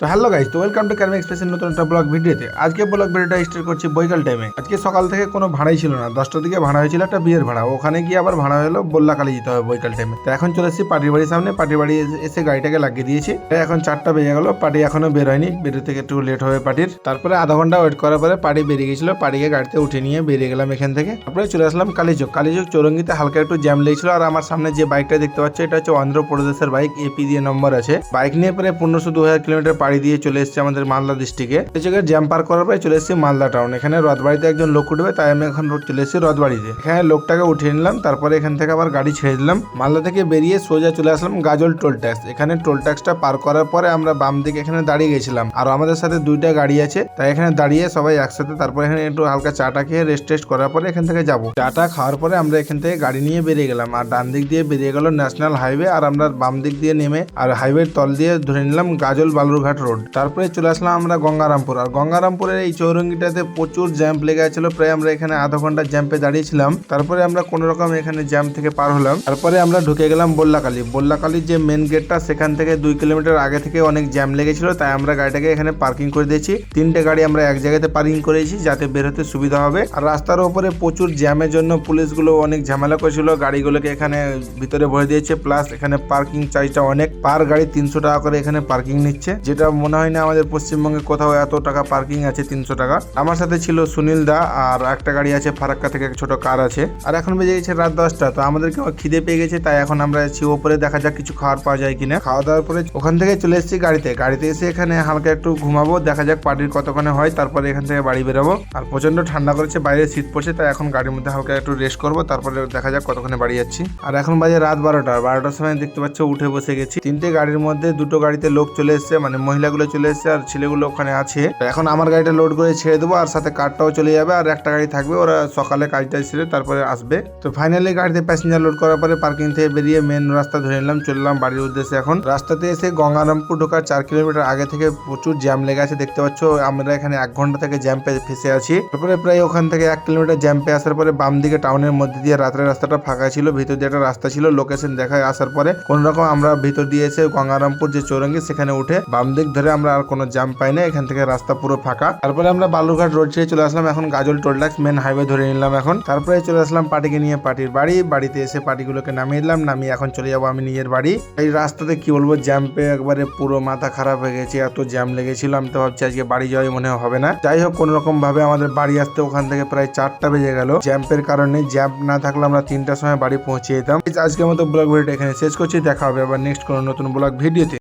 তো hello guys, তো welcome to ক্যারমি এক্সপ্রেসের নতুন একটা ব্লগ ভিডিওতে। আজকে ব্লগ ভিডিওটা স্টার্ট করছি বৈকাল টাইমে আজকে সকাল থেকে কোনো ভাড়াই ছিল না। দশটার দিকে ভাড়া হয়েছিল একটা বিয়ের ভাড়া। ওখানে গিয়ে আবার ভাড়া হলো বল্লাকালে যেতে হবে বৈকাল টাইমে তো এখন চলে এসেছি পার্টির বাড়ির সামনে। পার্টির বাড়ি এসে- গাড়িটাকে লাগিয়ে দিয়েছি। এখন চারটা বেজে গেল। পার্টি এখনও বের হয়নি। বেরোতে থেকে একটু লেট হবে পার্টির। তারপরে আধা ঘণ্টা ওয়েট করার পরে পার্টি বেরিয়ে গেছিল। পার্টিকে গাড়িতে উঠে নিয়ে বেরিয়ে গেলাম এখান থেকে। তারপরে চলে আসলাম কালীচক। কালীচক চৌরঙ্গিতে হালকা একটু জ্যাম লেগেছিল। আর আমার সামনে যে বাইকটা দেখতে পাচ্ছ, এটা হচ্ছে অন্ধ্রপ্রদেশের বাইক এপি দিয়ে নম্বর আছে। বাইক নিয়ে প্রায় পনেরোশো দু হাজার কিলোমিটার পাড়ি দিয়ে চলে এসেছে আমাদের মালদা ডিস্ট্রিক্টে জায়গায় জ্যাম পার করার পরে চলে এসেছি মালদা টাউন এখানে রথবাড়িতে একজন লোক উঠবে, তাই আমি এখন চলে এসেছি রথবাড়িতে। এখানে লোকটাকে উঠিয়ে নিলাম, তারপরে এখান থেকে আবার গাড়ি ছেড়ে দিলাম। মালদা থেকে বেরিয়ে সোজা চলে আসলাম গাজল টোল ট্যাক্স এখানে টোল ট্যাক্সটা পার করার পরে আমরা বাম দিকে এখানে দাঁড়িয়ে গেছিলাম। আর আমাদের সাথে দুইটা গাড়ি আছে, তাই এখানে দাঁড়িয়ে সবাই একসাথে তারপরে এখানে একটু হালকা চাটা খেয়ে রেস্ট টেস্ট করার পরে এখান থেকে যাব। চাটা খাওয়ার পরে আমরা এখান থেকে গাড়ি নিয়ে বেরিয়ে গেলাম। আর ডান দিক দিয়ে বেরিয়ে গেল ন্যাশনাল হাইওয়ে আর আমরা বাম দিক দিয়ে নেমে আর হাইওয়ের তল দিয়ে ধরে নিলাম গাজল বালুরঘাট রোড। তারপরে চলে আসলাম আমরা গঙ্গারামপুর। আর গঙ্গারামপুরের এই চৌরঙ্গিটাতে প্রচুর জ্যাম্প লেগে ছিল প্রায় আমরা এখানে আধা ঘণ্টা জ্যাম্পে দাঁড়িয়েছিলাম। তারপরে আমরা কোনো রকম এখানে জ্যাম থেকে পার হলাম। তারপরে আমরা ঢুকে গেলাম বল্লাকালী বল্লাকালীর যে মেন গেটটা সেখান থেকে দুই কিলোমিটার আগে থেকে অনেক জ্যাম লেগেছিল। তাই আমরা গাড়িটাকে এখানে পার্কিং করে দিয়েছি। তিনটে গাড়ি আমরা এক জায়গাতে পার্কিং করেছি যাতে বের হতে সুবিধা হবে। আর রাস্তার উপরে প্রচুর জ্যামের জন্য পুলিশগুলো অনেক ঝামেলা করেছিল। গাড়িগুলোকে এখানে ভিতরে ভরে দিয়েছে। প্লাস এখানে পার্কিং চার্জটা অনেক। পার গাড়ি তিনশো টাকা করে এখানে পার্কিং নিচ্ছে। যেটা মনে হয় না আমাদের পশ্চিমবঙ্গে কোথাও এত টাকা পার্কিং আছে, তিনশো টাকা। আমার সাথে ছিল সুনীল দা আর একটা গাড়ি আছে ফারাক্কা থেকে ছোট কার আছে। আর এখন বেজে গেছে রাত দশটা, তো আমাদেরকে খিদে পেয়ে গেছে, তাই এখন আমরা আছি ওপরে, দেখা যাক কিছু খাওয়ার পাওয়া যায় কিনা। খাওয়া দাওয়ার পরে ওখান থেকে চলে এসেছি গাড়িতে। গাড়িতে এসে এখানে হালকা একটু ঘুমাবো, দেখা যাক পার্টির কতক্ষণে হয়, তারপরে এখান থেকে বাড়ি বেরোবো। আর প্রচণ্ড ঠান্ডা করেছে বাইরে শীত পড়ছে, তাই এখন গাড়ির মধ্যে হালকা একটু রেস্ট করব, তারপরে দেখা যাক কতক্ষণে বাড়ি যাচ্ছি। আর এখন বাজে রাত বারোটা, বারোটার সময় দেখতে পাচ্ছ, উঠে বসে গেছি। তিনটে গাড়ির মধ্যে দুটো গাড়িতে লোক চলে এসেছে মানে মহিলাগুলো চলে এসেছে আর ছেলেগুলো ওখানে আছে। এখন আমার গাড়িটা লোড করে ছেড়ে দেবো আর সাথে কারটাও চলে যাবে আর একটা গাড়ি থাকবে। ওরা সকালে কাজটা সেরে তারপরে আসবে। তো ফাইনালি গাড়িতে প্যাসেঞ্জার লোড করার পরে পার্কিং থেকে বেরিয়ে মেন রাস্তা ধরে নিলাম চললাম বাড়ির উদ্দেশ্যে এখন। রাস্তাতে এসে গঙ্গারামপুর ঢোকার চার কিলোমিটার আগে থেকে প্রচুর জ্যাম লেগে আছে, দেখতে পাচ্ছ? আমরা এখানে এক ঘণ্টা থেকে জ্যাম্পে ফেসে আছি। তারপরে প্রায় ওখান থেকে এক কিলোমিটার জ্যাম্পে আসার পরে বাম দিকে টাউনের মধ্যে দিয়ে রাতের রাস্তাটা ফাঁকা ছিল, ভিতর দিয়ে একটা রাস্তা ছিল লোকেশন দেখায় আসার পরে কোন রকম আমরা ভিতর দিয়ে এসে গঙ্গারামপুর যে চৌরঙ্গি সেখানে উঠে বাম দিক ধরে আমরা আর কোনো জ্যাম পাই না, এখান থেকে রাস্তা পুরো ফাঁকা। তারপরে আমরা বালুরঘাট রোড ছেড়ে চলে আসলাম, এখন গাজল টোল ট্যাক্স মেন হাইওয়ে ধরে নিলাম এখন। তারপরে চলে আসলাম পার্টিকে নিয়ে পার্টির বাড়ি, বাড়িতে এসে পার্টিগুলোকে নামিয়ে দিলাম, নামিয়ে এখন চলে যাব আমি নিজের বাড়ি। এই রাস্তাতে কি বলব জ্যাম জ্যাম্পে একবারে পুরো মাথা খারাপ হয়ে গেছে, এত জ্যাম লেগেছিল, আমি তো ভাবছি আজকে বাড়ি যাওয়াই মনে হবে না। যাই হোক কোনো রকম ভাবে আমাদের বাড়ি আসতে ওখান থেকে প্রায় চারটা বেজে গেল। জ্যাম্পের কারণে জ্যাম্প না থাকলে আমরা তিনটার সময় বাড়ি পৌঁছে যেতাম। আজকের মতো ব্লগ ভিডিওটা এখানে শেষ করছি, দেখা হবে আবার নেক্সট কোনো নতুন ব্লগ ভিডিওতে